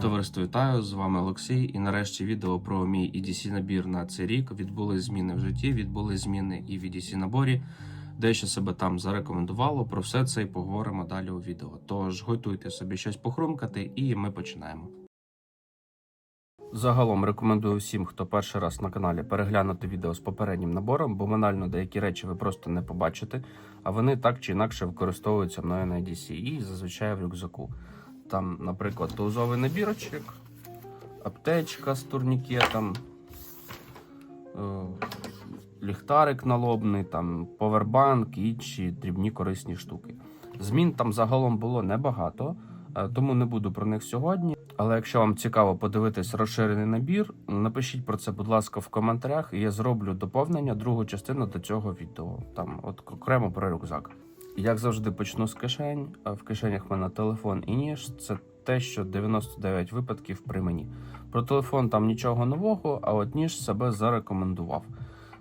Товариство вітаю, з вами Олексій. І нарешті відео про мій EDC набір на цей рік. Відбули зміни в житті, відбули зміни і в EDC наборі. Дещо себе там зарекомендувало. Про все це і поговоримо далі у відео. Тож готуйте собі щось похрумкати, і ми починаємо. Загалом рекомендую всім, хто перший раз на каналі, переглянути відео з попереднім набором, бо банально деякі речі ви просто не побачите, а вони так чи інакше використовуються мною на EDC і зазвичай в рюкзаку. Там, наприклад, доузовий набірочок, аптечка з турнікетом, е, ліхтарик налобний, там повербанк і інші дрібні корисні штуки. Змін там загалом було небагато, е, тому не буду про них сьогодні. Але якщо вам цікаво подивитись розширений набір, напишіть про це, будь ласка, в коментарях, і я зроблю доповнення, другу частину до цього відео. Там от окремо про рюкзак. Як завжди, почну з кишень. А В кишенях в мене телефон і ніж. Це те, що 99 випадків при мені. Про телефон там нічого нового, а от ніж себе зарекомендував.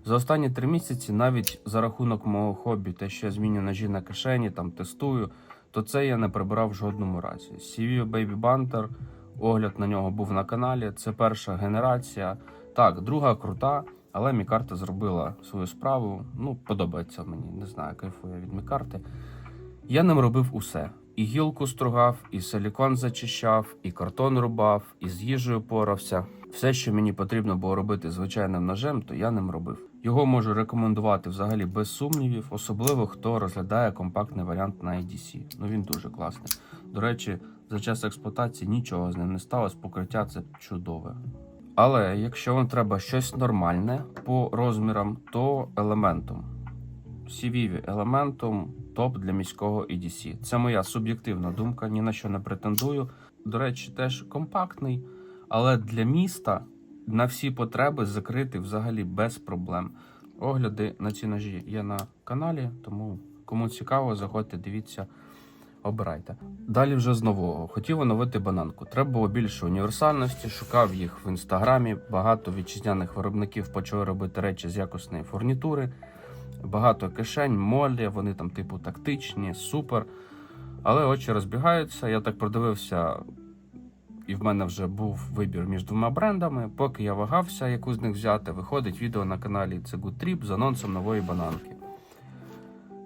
За останні три місяці, навіть за рахунок мого хобі, те, що я зміню ножі на кишені, там тестую, то це я не прибирав в жодному разі. CV Baby Banter, огляд на нього був на каналі. Це перша генерація. Так, друга крута, але мікарта зробила свою справу. Ну, подобається мені, не знаю, кайфує від мікарти. Я ним робив усе: і гілку стругав, і силікон зачищав, і картон рубав, і з їжею порався. Все, що мені потрібно було робити звичайним ножем, то я ним робив. Його можу рекомендувати взагалі без сумнівів, особливо хто розглядає компактний варіант на EDC. Ну він дуже класний. До речі, за час експлуатації нічого з ним не сталося, покриття це чудове. Але якщо вам треба щось нормальне по розмірам, то елементом. CV елементом топ для міського EDC. Це моя суб'єктивна думка, ні на що не претендую. До речі, теж компактний, але для міста на всі потреби закрити взагалі без проблем. Огляди на ці ножі є на каналі, тому кому цікаво, заходьте, дивіться, обирайте. Далі вже з нового. Хотів оновити бананку. Треба було більше універсальності, шукав їх в інстаграмі. Багато вітчизняних виробників почали робити речі з якісної фурнітури. Багато кишень, молі, вони там, типу, тактичні, супер. Але очі розбігаються. Я так продивився, і в мене вже був вибір між двома брендами. Поки я вагався, яку з них взяти, виходить відео на каналі Це Good Trip з анонсом нової бананки.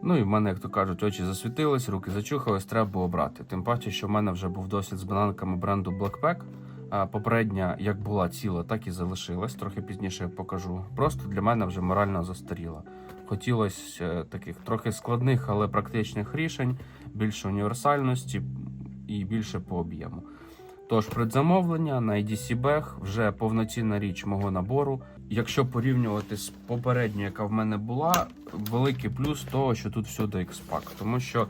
Ну і в мене, як то кажуть, очі засвітились, руки зачухались, треба було брати. Тим паче, що в мене вже був досвід з бананками бренду Blackpack. А попередня, як була ціла, так і залишилась. Трохи пізніше я покажу. Просто для мене вже морально застаріла. Хотілося е, таких трохи складних, але практичних рішень, більше універсальності і більше по об'єму. Тож предзамовлення на EDC Bag вже повноцінна річ мого набору. Якщо порівнювати з попередньою, яка в мене була, великий плюс того, що тут всюди X-Pack. Тому що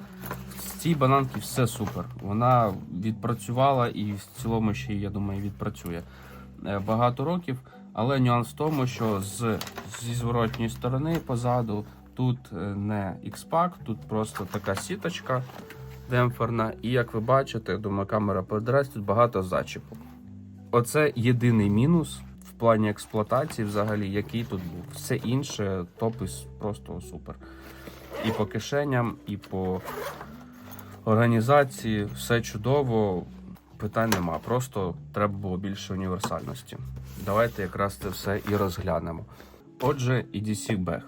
в цій бананці все супер. Вона відпрацювала і в цілому ще, я думаю, відпрацює е, багато років. Але нюанс в тому, що з, зі зворотньої сторони позаду тут е, не X-Pack, тут просто така сіточка демпферна. І як ви бачите, думаю, камера передирається, тут багато зачіпок. Оце єдиний мінус плані експлуатації, взагалі, який тут був. Все інше топис просто супер. І по кишеням, і по організації все чудово, питань нема. Просто треба було більше універсальності. Давайте якраз це все і розглянемо. Отже, EDC Bag.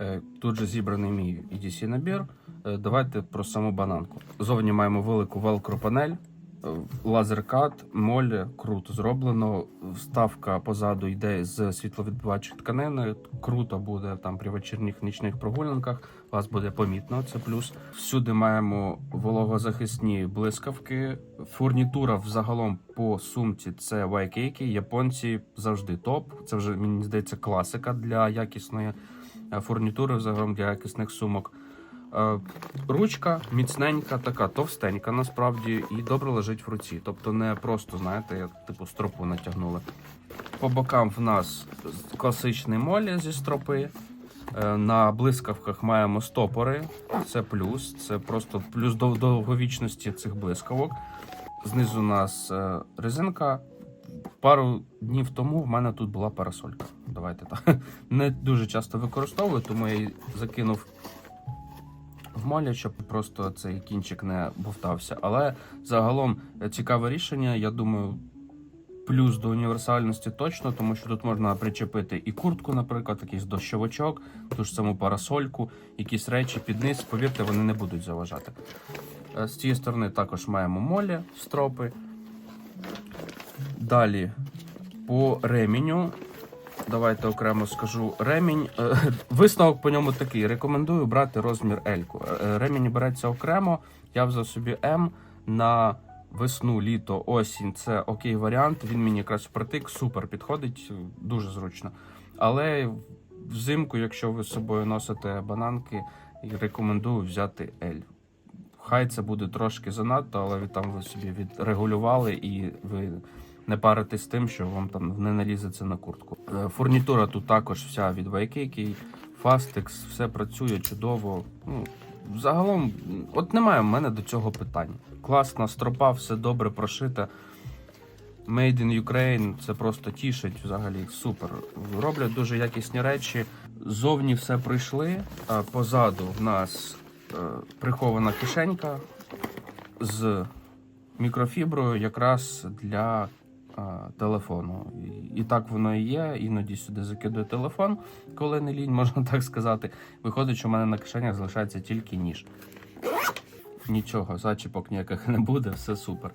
Е, Тут же зібраний мій EDC набір. Е, Давайте про саму бананку. Зовні маємо велику велкро панель, лазеркат, моль, круто зроблено. Вставка позаду йде з світловідбивачих тканин. Круто буде там при вечірніх нічних прогулянках. Вас буде помітно. Це плюс. Всюди маємо вологозахисні блискавки. Фурнітура взагалом по сумці це вайкейки. Японці завжди топ. Це вже мені здається класика для якісної е, фурнітури, взагалом для якісних сумок. Е, Ручка міцненька, така товстенька, насправді, і добре лежить в руці. Тобто не просто, знаєте, як типу стропу натягнули. По бокам в нас класичний молі зі стропи. Е, На блискавках маємо стопори. Це плюс, це просто плюс до довговічності цих блискавок. Знизу у нас е, резинка. Пару днів тому в мене тут була парасолька. Давайте так. Не дуже часто використовую, тому я її закинув в молі, щоб просто цей кінчик не бовтався. Але загалом е, цікаве рішення. Я думаю, плюс до універсальності точно, тому що тут можна причепити і куртку, наприклад, якийсь дощовичок, ту ж саму парасольку, якісь речі під низ. Повірте, вони не будуть заважати. Е, З цієї сторони також маємо молі, стропи. Далі по реміню. Давайте окремо скажу. Ремінь. е, Висновок по ньому такий. Рекомендую брати розмір L. Е, Ремінь береться окремо. Я взяв собі М на весну, літо, осінь. Це окей варіант. Він мені якраз впритик, супер підходить, дуже зручно. Але взимку, якщо ви з собою носите бананки, рекомендую взяти L. Хай це буде трошки занадто, але ви там ви собі відрегулювали і ви не паритесь тим, що вам там не налізеться на куртку. Е, Фурнітура тут також вся від Waikiki, Fastex, все працює чудово. Ну, загалом, от немає в мене до цього питань. Класна стропа, все добре прошите. Made in Ukraine це просто тішить взагалі супер. Роблять дуже якісні речі. Зовні все прийшли. Позаду в нас е, прихована кишенька з мікрофіброю якраз для телефону. І, так воно і є. Іноді сюди закидую телефон, коли не лінь, можна так сказати. Виходить, що в мене на кишенях залишається тільки ніж. Нічого, зачіпок ніяких не буде, все супер.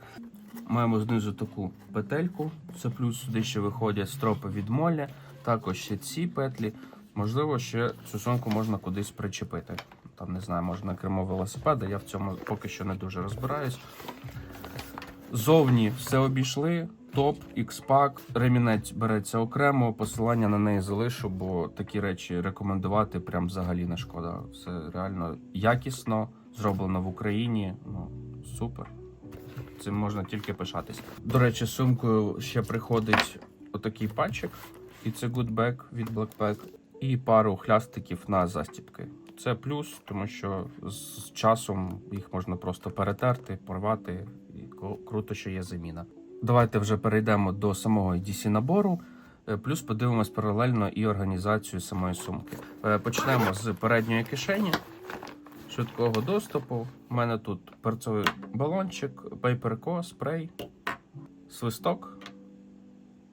Маємо знизу таку петельку, це плюс сюди ще виходять стропи від молі, також ще ці петлі. Можливо, ще цю сумку можна кудись причепити. Там не знаю, можна кермо велосипеда, я в цьому поки що не дуже розбираюсь. Зовні все обійшли. Топ, X-Pack, ремінець береться окремо, посилання на неї залишу, бо такі речі рекомендувати прям взагалі не шкода. Все реально якісно, зроблено в Україні. Ну, супер. Цим можна тільки пишатись. До речі, сумкою ще приходить отакий патчик, і це Goodbag від Blackpack, і пару хлястиків на застіпки. Це плюс, тому що з часом їх можна просто перетерти, порвати, і круто, що є заміна. Давайте вже перейдемо до самого DC набору. е, Плюс подивимось паралельно і організацію самої сумки. Е, Почнемо з передньої кишені швидкого доступу. У мене тут перцовий балончик, пейперко, спрей, свисток.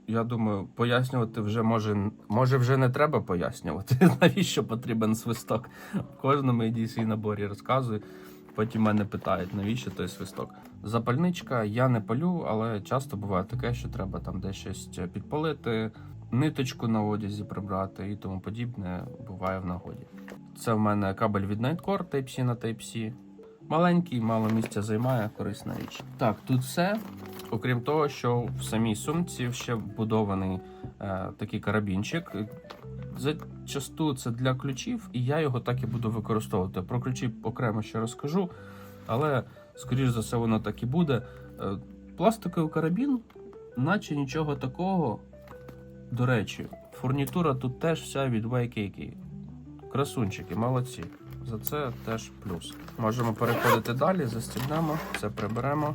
Я думаю, пояснювати вже може, може вже не треба пояснювати, навіщо потрібен свисток. В кожному EDC наборі розказую. Потім мене питають, навіщо той свисток. Запальничка я не палю, але часто буває таке, що треба там десь щось підпалити, ниточку на одязі прибрати і тому подібне буває в нагоді. Це в мене кабель від Nightcore Type-C на Type-C. Маленький, мало місця займає, корисна річ. Так, тут все. Окрім того, що в самій сумці ще вбудований е, такий карабінчик. Зачасту це для ключів, і я його так і буду використовувати. Про ключі окремо ще розкажу, але скоріш за все воно так і буде. Е, пластиковий карабін, наче нічого такого. До речі, фурнітура тут теж вся від Waikiki. Красунчики, молодці. За це теж плюс. Можемо переходити далі, застібнемо, це приберемо.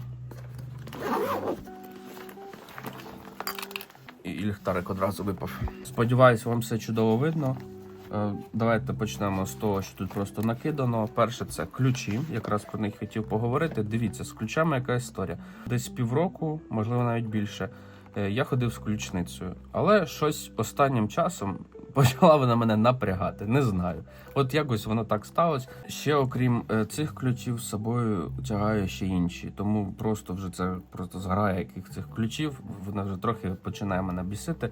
І ліхтарик одразу випав. Сподіваюсь, вам все чудово видно. Е, Давайте почнемо з того, що тут просто накидано. Перше, це ключі. Якраз про них хотів поговорити. Дивіться, з ключами яка історія. Десь півроку, можливо, навіть більше. е, Я ходив з ключницею, але щось останнім часом почала вона мене напрягати. Не знаю. От якось воно так сталося. Ще окрім е, цих ключів, з собою тягаю ще інші. Тому просто вже це просто зграє яких цих ключів. Вона вже трохи починає мене бісити.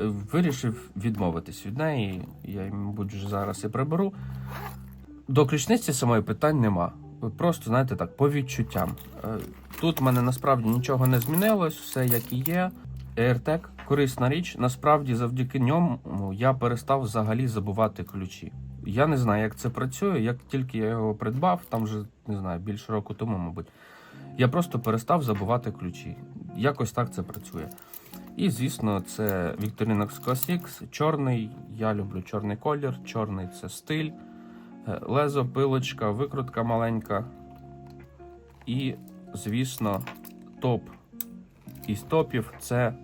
Е, Вирішив відмовитись від неї. Я, мабуть, зараз і приберу. До ключниці самої питань нема. Просто, знаєте, так, по відчуттям. Е, Тут в мене насправді нічого не змінилось, все як і є. AirTag – корисна річ. Насправді, завдяки ньому я перестав взагалі забувати ключі. Я не знаю, як це працює. Як тільки я його придбав, там вже не знаю, більше року тому, мабуть. Я просто перестав забувати ключі. Якось так це працює. І, звісно, це Victorinox Classics, чорний. Я люблю чорний колір, чорний це стиль, Е, лезо, пилочка, викрутка маленька. І, звісно, топ із топів це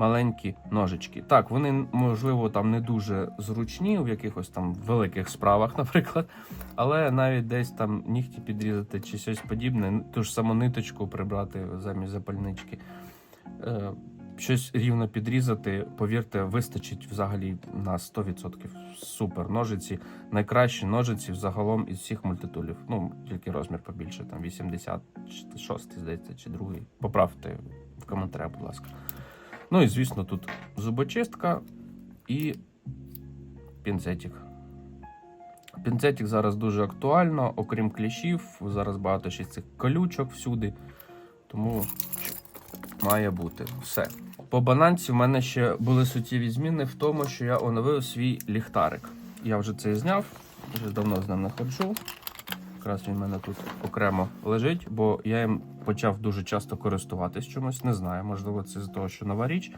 маленькі ножички. Так, вони, можливо, там не дуже зручні в якихось там великих справах, наприклад. Але навіть десь там нігті підрізати чи щось подібне, ту ж саму ниточку прибрати замість запальнички. Е, щось рівно підрізати, повірте, вистачить взагалі на 100%. Супер. Ножиці, найкращі ножиці взагалом із всіх мультитулів. Ну, тільки розмір побільше, там 86, здається, чи другий. Поправте в коментарях, будь ласка. Ну і звісно, тут зубочистка і пінцетик. Пінцетик зараз дуже актуально, окрім кліщів, зараз багато ще цих колючок всюди. Тому має бути все. По бананці в мене ще були суттєві зміни в тому, що я оновив свій ліхтарик. Я вже це зняв, вже давно з ним не ходжу. Якраз він в мене тут окремо лежить, бо я їм почав дуже часто користуватись чомусь. Не знаю. Можливо, це з того, що нова річ,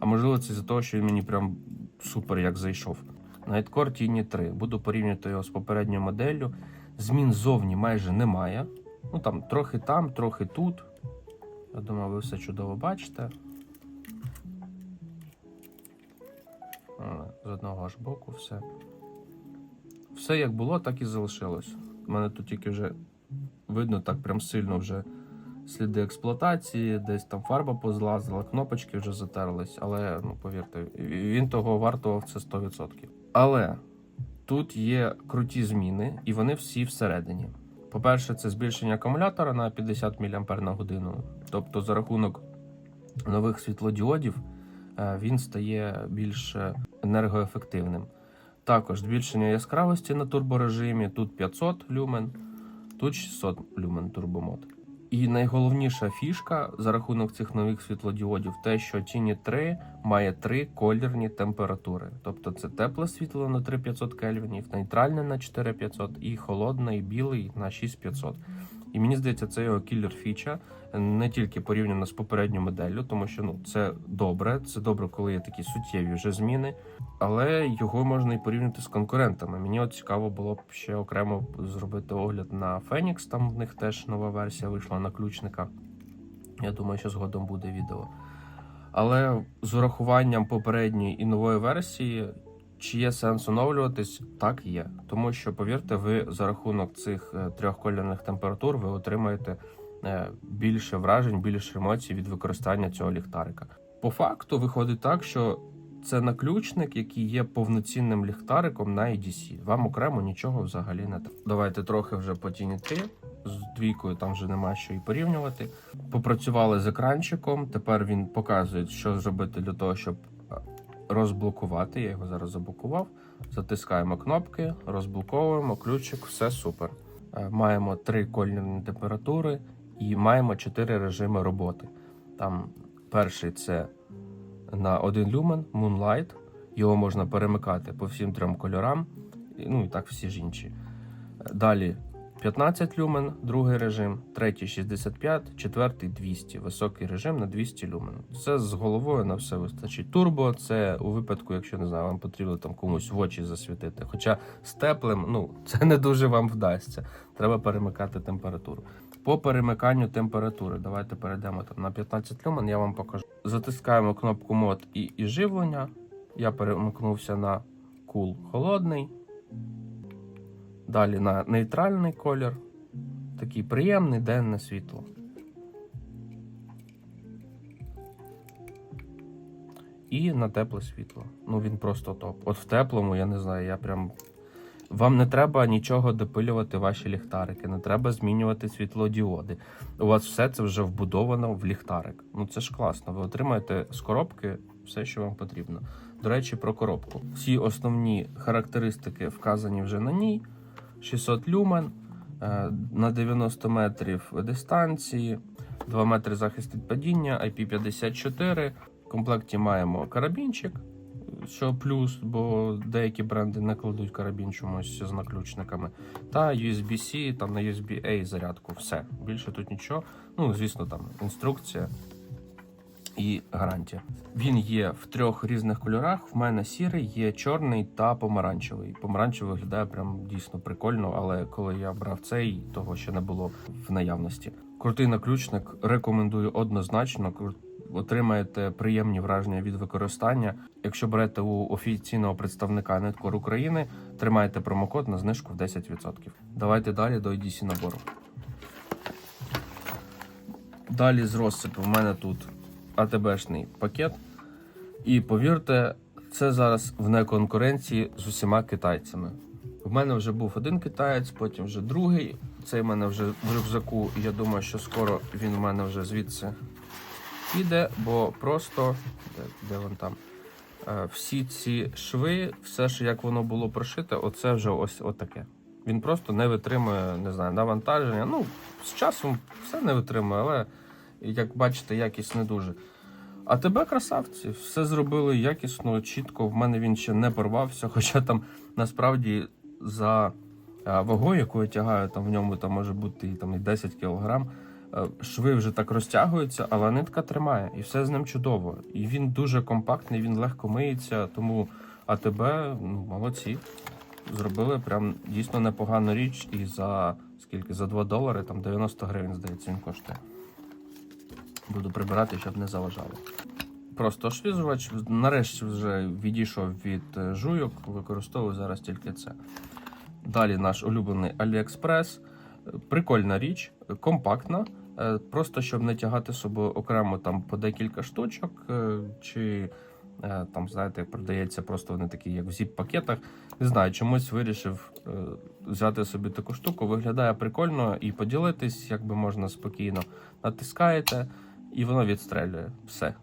а можливо, це з того, що він мені прям супер як зайшов. Nightcore Tiny 3. Буду порівнювати його з попередньою моделлю. Змін зовні майже немає. Ну там трохи там, трохи тут. Я думаю, ви все чудово бачите. З одного ж боку все. Все як було, так і залишилось. У мене тут тільки вже видно так прям сильно вже сліди експлуатації, десь там фарба позлазила, кнопочки вже затерлись, але ну повірте, він того вартував це 100%. Але тут є круті зміни, і вони всі всередині. По-перше, це збільшення акумулятора на 50 мАч на годину. Тобто, за рахунок нових світлодіодів е, він стає більш е, енергоефективним. Також збільшення яскравості на турборежимі. Тут 500 люмен, тут 600 люмен турбомод. І найголовніша фішка за рахунок цих нових світлодіодів те, що Tiny 3 має три колірні температури. Тобто це тепле світло на 3500 кельвінів, нейтральне на 4500 і холодне і білий на 6500. І мені здається, це його кілер фіча не тільки порівняно з попередньою моделлю, тому що ну це добре. Це добре, коли є такі суттєві вже зміни, але його можна і порівняти з конкурентами. Мені от цікаво було б ще окремо зробити огляд на Phoenix, Там в них теж нова версія вийшла на ключника. Я думаю, що згодом буде відео. Але з урахуванням попередньої і нової версії, чи є сенс оновлюватись? Так є. Тому що, повірте, ви за рахунок цих е, трьох кольорних температур ви отримаєте е, більше вражень, більше емоцій від використання цього ліхтарика. По факту виходить так, що це наключник, який є повноцінним ліхтариком на EDC. Вам окремо нічого взагалі не треба. Давайте трохи вже по тіні 3. З двійкою там вже нема що і порівнювати. Попрацювали з екранчиком. Тепер він показує, що зробити для того, щоб розблокувати. Я його зараз заблокував. Затискаємо кнопки, розблоковуємо ключик, все супер. Е, Маємо три кольорні температури і маємо чотири режими роботи. Там перший це на 1 люмен Moonlight. Його можна перемикати по всім трьом кольорам, ну і так всі ж інші. Далі 15 люмен, другий режим, третій 65, четвертий 200, високий режим на 200 люмен. Це з головою на все вистачить. Турбо це у випадку, якщо не знаю, вам потрібно там комусь в очі засвітити. Хоча з теплим, ну це не дуже вам вдасться. Треба перемикати температуру. По перемиканню температури, давайте перейдемо там на 15 люмен, я вам покажу. Затискаємо кнопку мод і, і живлення. Я перемикнувся на кул холодний. Далі на нейтральний колір. Такий приємний денне світло. І на тепле світло. Ну він просто топ. От в теплому, я не знаю, я прям. Вам не треба нічого допилювати ваші ліхтарики, не треба змінювати світлодіоди. У вас все це вже вбудовано в ліхтарик. Ну це ж класно. Ви отримаєте з коробки все, що вам потрібно. До речі, про коробку. Всі основні характеристики вказані вже на ній. 600 люмен е, на 90 метрів дистанції, 2 метри захист від падіння, IP54. В комплекті маємо карабінчик, що плюс, бо деякі бренди не кладуть карабін чомусь з наключниками. Та USB-C, там на USB-A зарядку. Все. Більше тут нічого. Ну, звісно, там інструкція і гарантія. Він є в трьох різних кольорах. В мене сірий, є чорний та помаранчевий. Помаранчевий виглядає прям дійсно прикольно, але коли я брав цей, того ще не було в наявності. Крутий наключник рекомендую однозначно. Отримаєте приємні враження від використання. Якщо берете у офіційного представника Netcore України, тримаєте промокод на знижку в 10%. Давайте далі до EDC набору. Далі з розсипу в мене тут АТБшний пакет. І повірте, це зараз в неконкуренції з усіма китайцями. В мене вже був один китаєць, потім вже другий. Цей в мене вже в рюкзаку, я думаю, що скоро він в мене вже звідси піде, бо просто де, де він там? Е, Всі ці шви, все ж як воно було прошите, оце вже ось отаке. Він просто не витримує, не знаю, навантаження. Ну, з часом все не витримує, але як бачите, якість не дуже. А тебе, красавці, все зробили якісно, чітко. В мене він ще не порвався, хоча там насправді за вагою, яку я тягаю, там в ньому там може бути там, і 10 кг, шви вже так розтягуються, але нитка тримає, і все з ним чудово. І він дуже компактний, він легко миється, тому АТБ, ну, молодці. Зробили прям дійсно непогану річ, і за скільки? За 2 долари, там 90 гривень, здається, він коштує. Буду прибирати, щоб не заважало. Просто освіжувач нарешті вже відійшов від е, жуйок, використовую зараз тільки це. Далі наш улюблений AliExpress. Прикольна річ, компактна. е, Просто щоб не тягати з собою окремо там по декілька штучок, е, чи там, знаєте, продається просто вони такі, як в зіп-пакетах. Не знаю, чомусь вирішив взяти собі таку штуку. Виглядає прикольно і поділитись, якби можна спокійно. Натискаєте, і воно відстрелює. Все.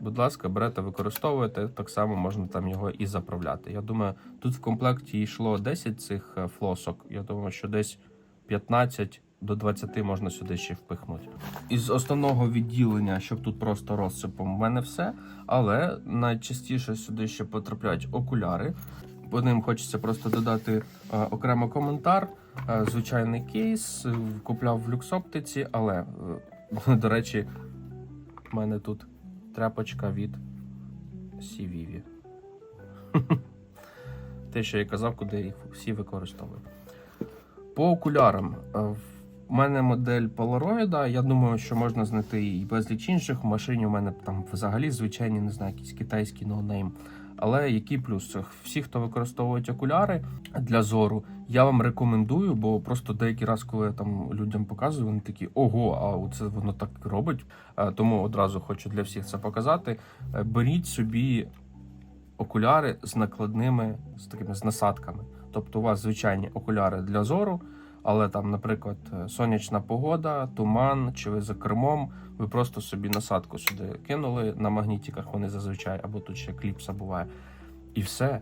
Будь ласка, берете, використовуєте, так само можна там його і заправляти. Я думаю, тут в комплекті йшло 10 цих е, флосок. Я думаю, що десь 15 до 20 можна сюди ще впихнути. Із основного відділення, щоб тут просто розсипом, в мене все. Але найчастіше сюди ще потрапляють окуляри. По ним хочеться просто додати е, окремо коментар. Е, звичайний кейс, купляв в люксоптиці, але, до речі, в мене тут тряпочка від Сівіві. Те, що я казав, куди їх всі використовують. По окулярам. Е, В мене модель Polaroid, я думаю, що можна знайти і безліч інших. В машині у мене там взагалі звичайні, не знаю, якийсь китайський ноунейм. Але який плюс? Всі, хто використовують окуляри для зору, я вам рекомендую, бо просто деякий раз, коли я там людям показую, вони такі ого, а це воно так робить. Е, Тому одразу хочу для всіх це показати. Е, Беріть собі окуляри з накладними, з такими з насадками. Тобто у вас звичайні окуляри для зору, але там, наприклад, е, сонячна погода, туман, чи ви за кермом, ви просто собі насадку сюди кинули на магнітиках, вони зазвичай, або тут ще кліпса буває. І все.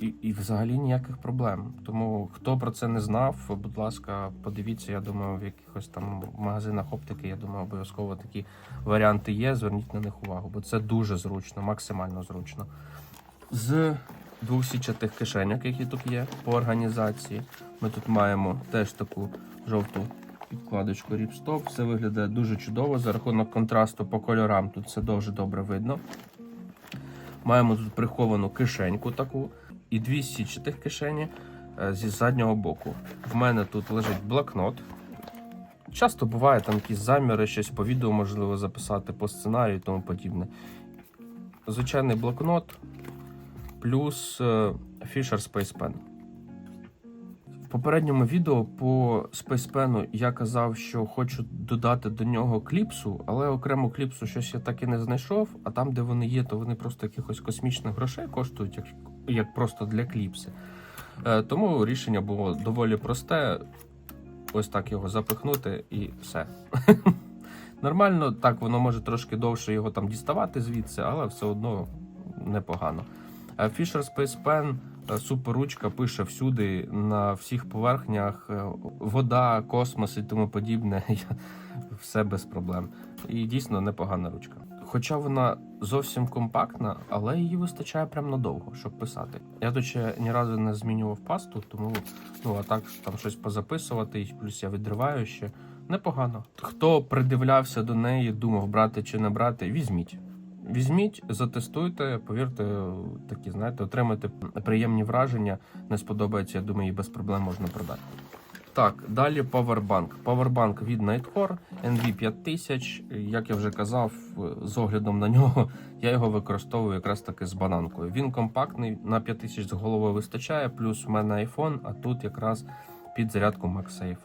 І, і взагалі ніяких проблем. Тому хто про це не знав, будь ласка, подивіться. Я думаю, в якихось там магазинах оптики, я думаю, обов'язково такі варіанти є. Зверніть на них увагу, бо це дуже зручно, максимально зручно. З двохсічатих кишеньок, які тут є по організації, ми тут маємо теж таку жовту підкладочку Ripstop. Все виглядає дуже чудово. За рахунок контрасту по кольорам тут все дуже добре видно. Маємо тут приховану кишеньку таку і дві січатих кишені е, зі заднього боку. В мене тут лежить блокнот. Часто буває там якісь заміри, щось по відео можливо записати по сценарію і тому подібне. Звичайний блокнот плюс е, Fisher Space Pen. В попередньому відео по Space Pen я казав, що хочу додати до нього кліпсу, але окремо кліпсу щось я так і не знайшов. А там, де вони є, то вони просто якихось космічних грошей коштують, як, просто для кліпси. Е, тому рішення було доволі просте. Ось так його запихнути і все. Нормально, так, воно може трошки довше його там діставати звідси, але все одно непогано. Е, Fisher Space Pen е, суперручка пише всюди, на всіх поверхнях, вода, космос і тому подібне. Все без проблем. І дійсно непогана ручка. Хоча вона зовсім компактна, але її вистачає прям надовго, щоб писати. Я тут ще ні разу не змінював пасту, тому ну а так там щось позаписувати, і плюс я відриваю ще. Непогано. Хто придивлявся до неї, думав брати чи не брати, візьміть. Візьміть, затестуйте, повірте, такі, знаєте, отримайте приємні враження. Не сподобається, я думаю, її без проблем можна продати. Так, далі Powerbank. Powerbank від Nighthor NV5000. Як я вже казав, з оглядом на нього я його використовую якраз таки з бананкою. Він компактний, на 5000 з головою вистачає, плюс у мене iPhone, а тут якраз під зарядку MagSafe.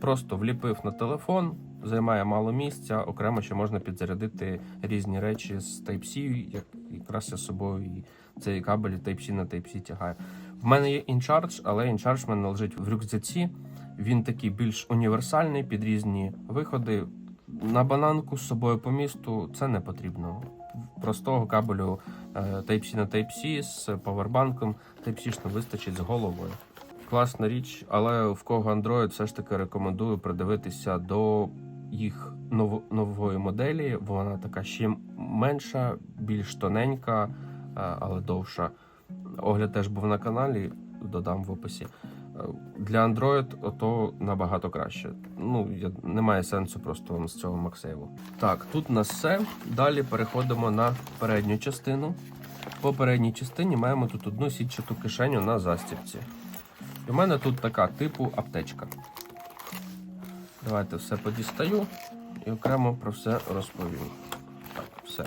Просто вліпив на телефон, займає мало місця. Окремо ще можна підзарядити різні речі з Type-C, як якраз я з собою і цей кабель Type-C на Type-C тягаю. В мене є InCharge, але InCharge в мене лежить в рюкзаці. Він такий більш універсальний під різні виходи. На бананку з собою по місту це не потрібно. Простого кабелю е, Type-C на Type-C з павербанком Type-C вистачить з головою. Класна річ, але в кого Android, все ж таки рекомендую придивитися до їх нов- нової моделі. Вона така ще менша, більш тоненька, е, але довша. Огляд теж був на каналі, додам в описі. Для Android то набагато краще. Ну, я, немає сенсу просто вам з цього Максейву. Так, тут у нас все. Далі переходимо на передню частину. По передній частині маємо тут одну сітчату кишеню на застібці. І в мене тут така типу аптечка. Давайте все подістаю і окремо про все розповім. Так, все.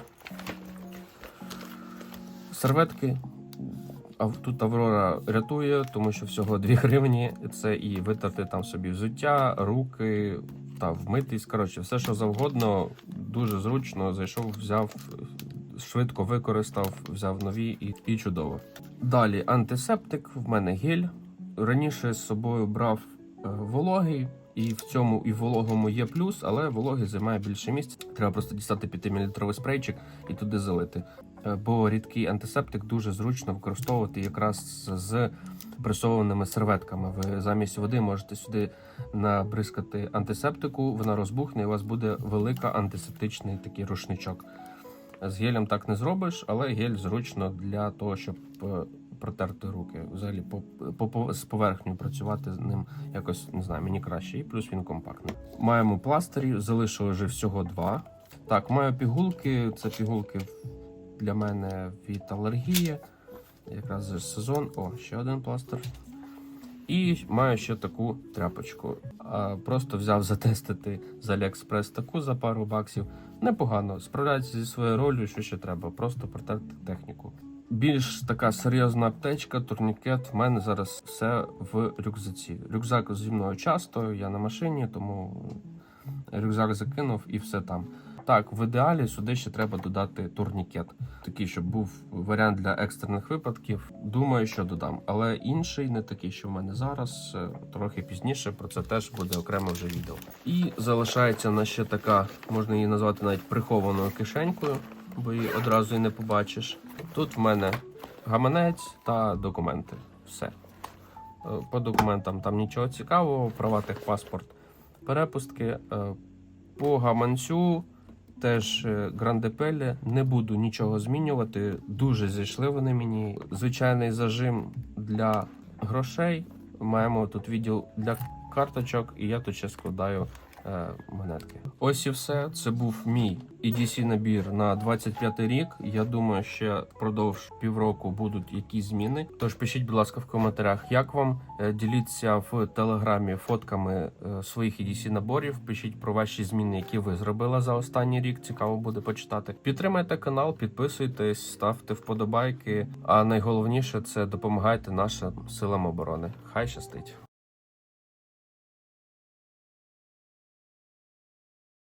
Серветки. А тут Аврора рятує, тому що всього 2 гривні. Це і витерти там собі взуття, руки та вмитись. Коротше, все, що завгодно, дуже зручно. Зайшов, взяв, швидко використав, взяв нові і, і чудово. Далі антисептик, в мене гель. Раніше з собою брав е, вологий, і в цьому і в вологому є плюс, але вологий займає більше місця. Треба просто дістати 5-мл спрейчик і туди залити. Е, Бо рідкий антисептик дуже зручно використовувати якраз з пресованими серветками. Ви замість води можете сюди набризкати антисептику, вона розбухне, і у вас буде велика антисептичний такий рушничок. З гелем так не зробиш, але гель зручно для того, щоб е, протерти руки. Взагалі по, по, з поверхнею працювати з ним якось не знаю, мені краще. І плюс він компактний. Маємо пластирі, залишили вже всього два. Так, маю пігулки. Це пігулки для мене від алергії. Якраз же сезон. О, ще один пластир. І маю ще таку тряпочку. Просто взяв затестити з Aliexpress таку за пару баксів. Непогано. Справляється зі своєю ролью, що ще треба. Просто протерти техніку. Більш така серйозна аптечка, турнікет. В мене зараз все в рюкзаці. Рюкзак зі мною часто, я на машині, тому рюкзак закинув і все там. Так, в ідеалі сюди ще треба додати турнікет, такий, щоб був варіант для екстрених випадків. Думаю, що додам, але інший, не такий, що в мене зараз, е, трохи пізніше. Про це теж буде окремо вже відео. І залишається на ще така, можна її назвати навіть прихованою кишенькою, бо її одразу і не побачиш. Тут в мене гаманець та документи. Все. Е, По документам там нічого цікавого, права техпаспорт, перепустки. Е, По гаманцю теж грандепелі. Не буду нічого змінювати. Дуже зійшли вони мені. Звичайний зажим для грошей. Маємо тут відділ для карточок, і я тут ще складаю монетки. Ось і все. Це був мій EDC набір на 25 рік. Я думаю, ще впродовж півроку будуть якісь зміни. Тож пишіть, будь ласка, в коментарях, як вам Е, діліться в телеграмі фотками е, своїх EDC наборів. Пишіть про ваші зміни, які ви зробили за останній рік. Цікаво буде почитати. Підтримайте канал, підписуйтесь, ставте вподобайки. А найголовніше це допомагайте нашим силам оборони. Хай щастить!